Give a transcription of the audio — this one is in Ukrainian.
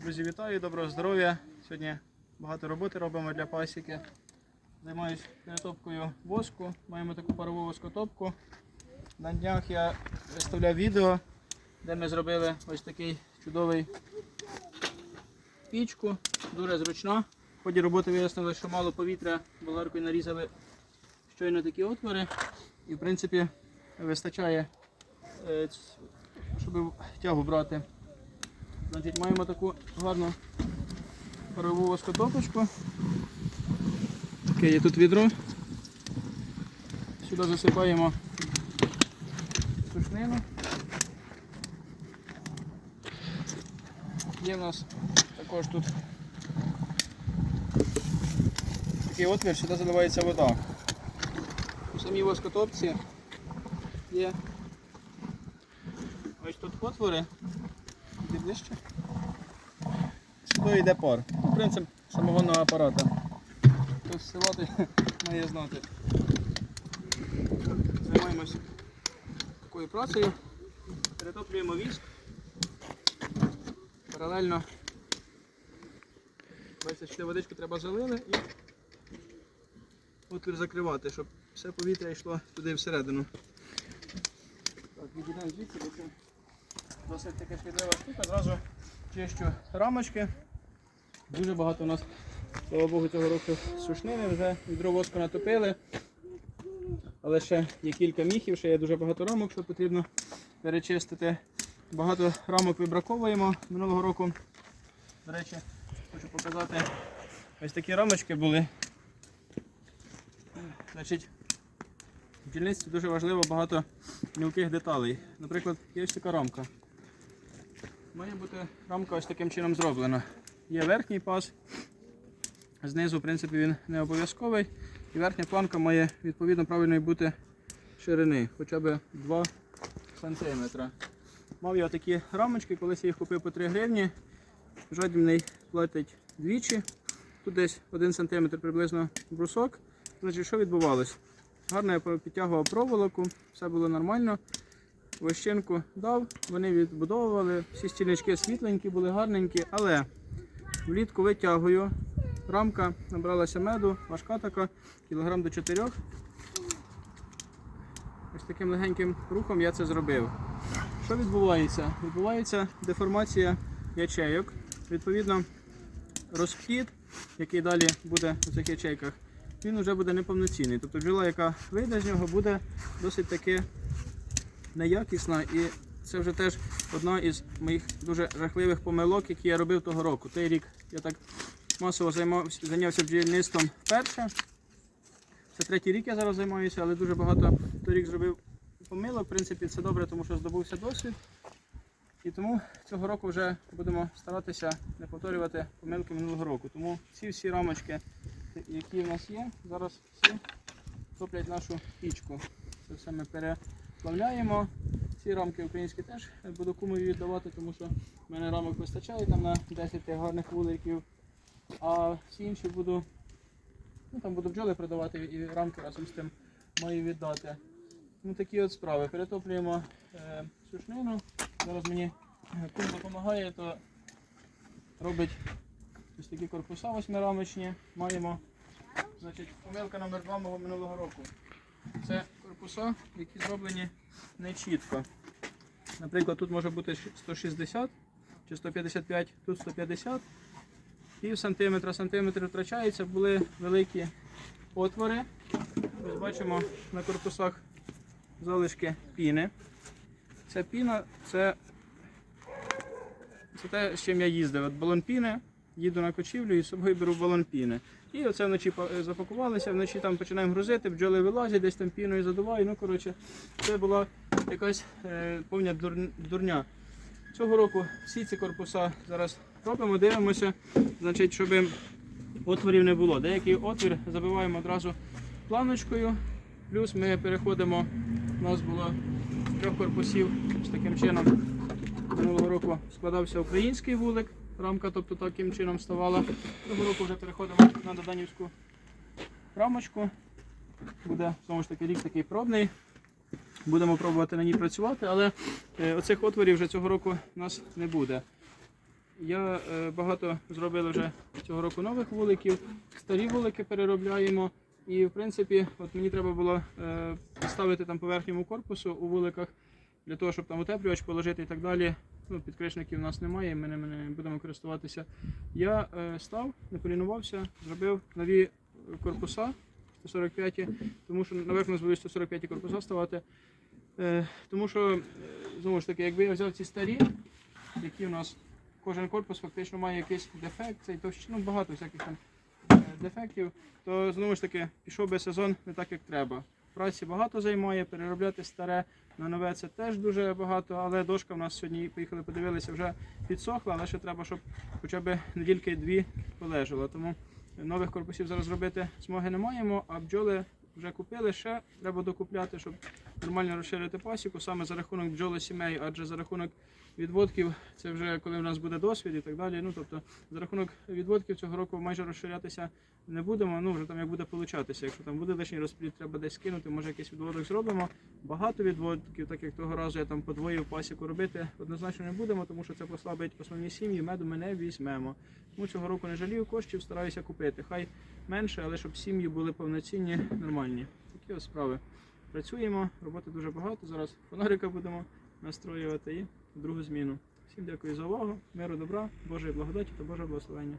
Друзі, вітаю, доброго здоров'я. Сьогодні багато роботи робимо для пасіки. Займаюсь перетопкою воску. Маємо таку парову воскотопку. На днях я виставляв відео, де ми зробили ось такий чудовий пічку, дуже зручна. В ході роботи вияснили, що мало повітря, болгаркою нарізали щойно такі отвори. І в принципі вистачає, е, щоб тягу брати. Значить, маємо таку гарну парову воскотопочку. Таке є тут відро. Сюди засипаємо сушнину. Є в нас також тут такий отвір, сюди заливається вода. У самій воскотопці є ось тут отвори. Ближче. Сюди йде пар. Ну, принцип самогонного апарата. Хтось силати має знати. Займаємося такою працею. Перетоплюємо віск. Паралельно бачите, сюди водичку треба залили і отвір закривати, щоб все повітря йшло туди всередину. Так, відійдемо звідси, бо це досить така шкідлива штука. Зразу чищу рамочки. Дуже багато у нас, слава Богу, цього року сушнини, вже відро воску натопили. Але ще є кілька міхів, ще є дуже багато рамок, що потрібно перечистити. Багато рамок вибраковуємо минулого року. До речі, хочу показати, ось такі рамочки були. Значить, в бджільництві дуже важливо багато мілких деталей. Наприклад, є ось така рамка. Має бути рамка ось таким чином зроблена. Є верхній паз, знизу, в принципі, він не обов'язковий. І верхня планка має відповідно правильної бути ширини, хоча б 2 см. Мав я такі рамочки, колись я їх купив по 3 гривні. Жодний платить двічі. Тут десь 1 см приблизно брусок. Значить, що відбувалось? Гарно я підтягував проволоку, все було нормально. Вощинку дав, вони відбудовували, всі стільнички світленькі, були гарненькі, але влітку витягую. Рамка набралася меду, важка така, кілограм до 4. Ось таким легеньким рухом я це зробив. Що відбувається? Відбувається деформація ячейок. Відповідно, розплід, який далі буде у цих ячейках, він вже буде неповноцінний. Тобто бджола, яка вийде з нього, буде досить таки неякісна. І це вже теж одна із моїх дуже жахливих помилок, які я робив того року. Той рік я так масово займався, зайнявся бджільництвом вперше. Це третій рік я зараз займаюся, але дуже багато торік зробив помилок. В принципі, це добре, тому що здобувся досвід. І тому цього року вже будемо старатися не повторювати помилки минулого року. Тому ці всі рамочки, які в нас є, зараз всі топлять нашу пічку. Це все ми переплавляємо. Ці рамки українські теж буду кумові віддавати, тому що в мене рамок вистачає там на 10 гарних вуликів. А всі інші буду, ну там буду бджоли продавати і рамки разом з тим маю віддати. Ну такі от справи. Перетоплюємо е, сушнину. Зараз мені е, кум допомагає, то робить ось такі корпуса восьмирамочні. Маємо значить, помилка номер 2 мого минулого року. Це корпуса, які зроблені не чітко. Наприклад, тут може бути 160 чи 155, тут 150. Пів сантиметра, сантиметр втрачається, були великі отвори. Ось бачимо на корпусах залишки піни. Ця піна це, це те, з чим я їздив. От балон піни, їду на кочівлю і з собою беру балон. І оце вночі па- запакувалися, вночі там починаємо грузити, бджоли вилазять, десь там піною задуваю. Ну, коротше, це була якась е, повня дур- дурня. Цього року всі ці корпуса зараз робимо, дивимося, значить, щоб отворів не було. Деякий отвір забиваємо одразу планочкою, плюс ми переходимо, у нас було трьох корпусів з таким чином. Минулого року складався український вулик, рамка тобто таким чином ставала. Цього року вже переходимо на доданівську рамочку. Буде знову ж таки рік такий пробний. Будемо пробувати на ній працювати, але е, оцих отворів вже цього року у нас не буде. Я е, багато зробили вже цього року нових вуликів, старі вулики переробляємо. І в принципі, от мені треба було е, поставити там по верхньому корпусу у вуликах для того, щоб там утеплювач положити і так далі. Ну, підкришників у нас немає, ми не будемо користуватися. Я е, став, не полінувався, зробив нові корпуса 145, тому що наверх у нас будуть 145 корпуса ставати. Е, тому що, е, знову ж таки, якби я взяв ці старі, які у нас кожен корпус фактично має якийсь дефект, цей товщину, багато всяких там е, дефектів, то знову ж таки пішов би сезон не так, як треба. Праці багато займає, переробляти старе на нове це теж дуже багато, але дошка в нас сьогодні поїхали, подивилися, вже підсохла, але ще треба, щоб хоча б недільки-дві полежала. Тому нових корпусів зараз робити змоги не маємо, а бджоли вже купили, ще треба докупляти, щоб нормально розширити пасіку, саме за рахунок бджоли сімей, адже за рахунок відводків, це вже коли в нас буде досвід і так далі. Ну тобто за рахунок відводків цього року майже розширятися не будемо. Ну вже там як буде получатися. Якщо там буде лишній розплід, треба десь кинути, може якийсь відводок зробимо. Багато відводків, так як того разу я там подвоїв пасіку робити, однозначно не будемо, тому що це послабить основні сім'ї, меду ми не візьмемо. Тому цього року не жалію коштів, стараюся купити. Хай менше, але щоб сім'ї були повноцінні, нормальні. Такі ось справи. Працюємо, роботи дуже багато. Зараз фонарика будемо настроювати і другу зміну. Всім дякую за увагу, миру, добра, Божої благодаті та Божого благословення.